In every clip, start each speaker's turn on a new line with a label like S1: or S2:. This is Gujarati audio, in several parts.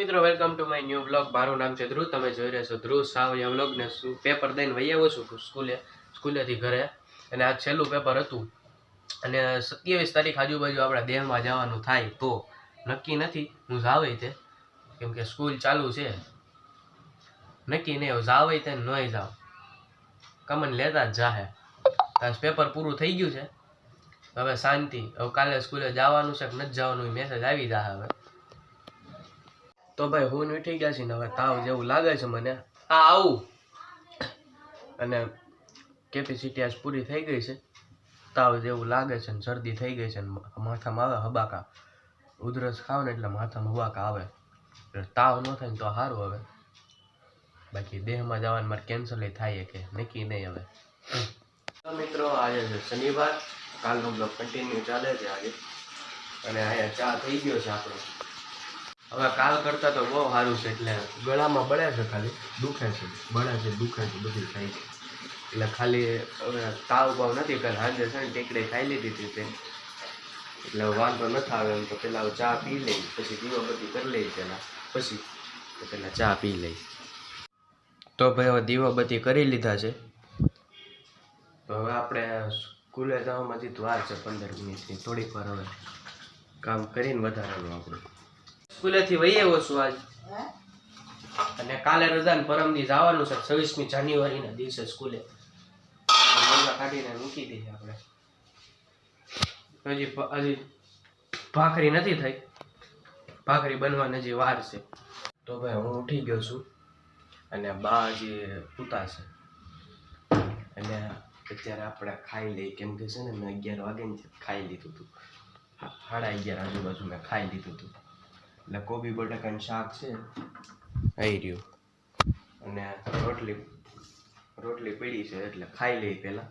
S1: મિત્રો welcome to my new blog મારું નામ છે ધ્રુવ. તમે જોઈ રહ્યા છો ધ્રુવ બ્લોગ ને શું પેપર દઈને વહી આવ્યો છું સ્કૂલે, સ્કૂલેથી ઘરે. અને આ છેલ્લું પેપર હતું. અને સત્યાવીસ તારીખ આજુબાજુ આપણા દેહમાં જવાનું થાય તો નક્કી નથી. હું જાવે તે, કેમ કે સ્કૂલ ચાલુ છે. નક્કી નહીં જાવે તે નહીં જાવ. કમન લેતા જ જાહે. પેપર પૂરું થઈ ગયું છે. હવે શાંતિ. હવે કાલે સ્કૂલે જવાનું છે કે નથી જવાનું મેસેજ આવી જાય હવે. તો ભાઈ હું ઉઠી ગયા છે ને હવે તાવ જેવું લાગે છે મને. આ આવું. અને કેપેસિટી આજ પૂરી થઈ ગઈ છે. તાવ જેવું લાગે છે ને શરદી થઈ ગઈ છે માથામાં આવે હબાકા. ઉધરસ ખાવ ને એટલે માથામાં હબાકા આવે. એટલે તાવ ન થાય ને તો સારું હવે. બાકી દેહમાં જવાનું મારે કેન્સલ થાય કે નક્કી નહીં હવે. તો મિત્રો, આજે છે શનિવાર. કાલનો બ્લોક કન્ટિન્યુ ચાલે છે આજે. અને અહીંયા ચા થઈ ગયો છે આપણો. હવે કાલ કરતાં તો બહુ સારું છે, એટલે ગળામાં બળે છે ખાલી. દુખે છે, બળે છે, દુખે છે, બધું થાય છે. એટલે ખાલી હવે તાવ બાવ નથી કરે. હાજર છે ને ટેકડે ખાઈ લીધી હતી તે. એટલે વાંધો નથી આવે એમ તો પેલા હવે ચા પી લઈ, પછી દીવાબત્તી કરી લઈ પેલા. પછી પેલા ચા પી લઈ. તો ભાઈ હવે દીવાબત્તી કરી લીધા છે. તો હવે આપણે સ્કૂલે જવામાં હજી તો વાર છે પંદર મિનિટની. થોડીક વાર હવે કામ કરીને વધારાનું આપણું. સ્કૂલેથી વહી આવ્યો છું આજ. અને કાલે રજા ને પરમદી જવાનું છે છવ્વીસમી જાન્યુઆરીના દિવસે સ્કૂલે. મજા કાઢીને મૂકી દઈએ આપણે. હજી હજી ભાખરી નથી થઈ. ભાખરી બનવાની હજી વાર છે. તો ભાઈ હું ઉઠી ગયો છું અને બા હજી પૂતા છે. અને અત્યારે આપણે ખાઈ લઈએ. કેમ કે છે ને મેં અગિયાર વાગે ખાઈ લીધું હતું સાડા અગિયાર આજુબાજુ મેં ખાઈ લીધું હતું એટલે કોબી બટાકાનું શાક છે. આવી રહ્યું. અને રોટલી રોટલી પડી છે એટલે ખાઈ લઈ પહેલાં.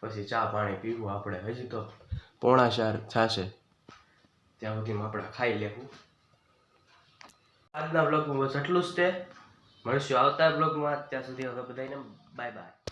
S1: પછી ચા પાણી પીવું આપણે. હજી તો પોણા ચાર થશે. ત્યાં સુધીમાં આપણે ખાઈ લેવું. આજના બ્લોગમાં બસ એટલું જ તે. મળશું આવતા બ્લોગમાં ત્યાં સુધી હવે બધાને બાય બાય